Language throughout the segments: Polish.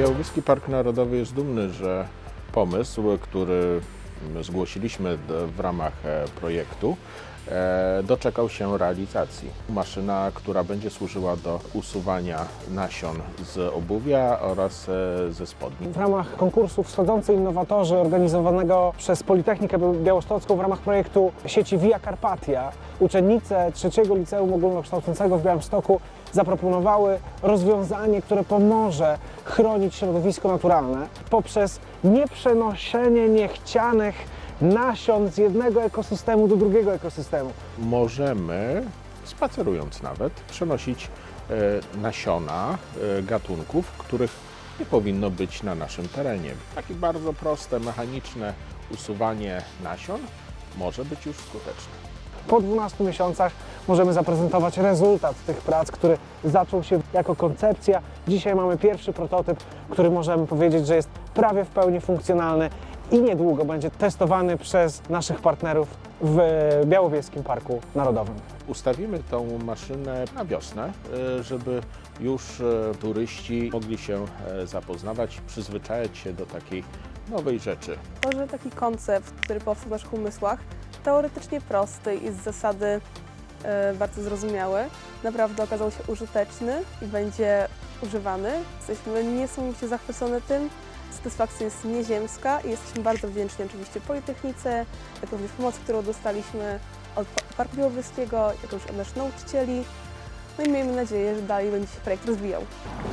Białowieski Park Narodowy jest dumny, że pomysł, który zgłosiliśmy w ramach e, projektu, doczekał się realizacji. Maszyna, która będzie służyła do usuwania nasion z obuwia oraz e, ze spodni. W ramach konkursu Wschodzący Innowatorzy organizowanego przez Politechnikę Białostocką w ramach projektu sieci Via Carpatia uczennice trzeciego liceum ogólnokształcącego w Białymstoku zaproponowały rozwiązanie, które pomoże chronić środowisko naturalne poprzez nieprzenoszenie niechcianych nasion z jednego ekosystemu do drugiego ekosystemu. Możemy, spacerując nawet, przenosić e, nasiona e, gatunków, których nie powinno być na naszym terenie. Takie bardzo proste, mechaniczne usuwanie nasion może być już skuteczne. Po 12 miesiącach możemy zaprezentować rezultat tych prac, który zaczął się jako koncepcja. Dzisiaj mamy pierwszy prototyp, który możemy powiedzieć, że jest prawie w pełni funkcjonalny i niedługo będzie testowany przez naszych partnerów w Białowieskim Parku Narodowym. Ustawimy tą maszynę na wiosnę, e, żeby już e, turyści mogli się e, zapoznawać, przyzwyczajać się do takiej nowej rzeczy. Może taki koncept, który powstał w naszych umysłach, teoretycznie prosty i z zasady bardzo zrozumiały, naprawdę okazał się użyteczny i będzie używany. Jesteśmy niesamowicie zachwycone tym. Satysfakcja jest nieziemska i jesteśmy bardzo wdzięczni oczywiście Politechnice, jak również pomocy, którą dostaliśmy od Pa- Parku Białowieskiego, jak również od naszych nauczycieli. No i miejmy nadzieję, że dalej będzie się projekt rozwijał.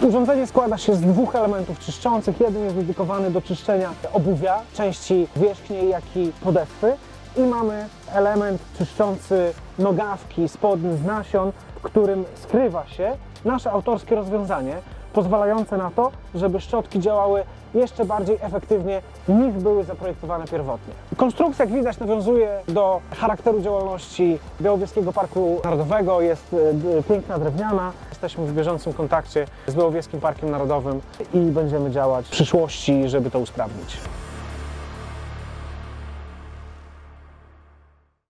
Urządzenie składa się z dwóch elementów czyszczących. Jeden jest dedykowany do czyszczenia obuwia, części wierzchniej, jak i podeszwy. I mamy element czyszczący nogawki, spodni z nasion, którym skrywa się nasze autorskie rozwiązanie, pozwalające na to, żeby szczotki działały jeszcze bardziej efektywnie niż były zaprojektowane pierwotnie. Konstrukcja, jak widać, nawiązuje do charakteru działalności Białowieskiego Parku Narodowego. Jest e, piękna drewniana. Jesteśmy w bieżącym kontakcie z Białowieskim Parkiem Narodowym i będziemy działać w przyszłości, żeby to usprawnić.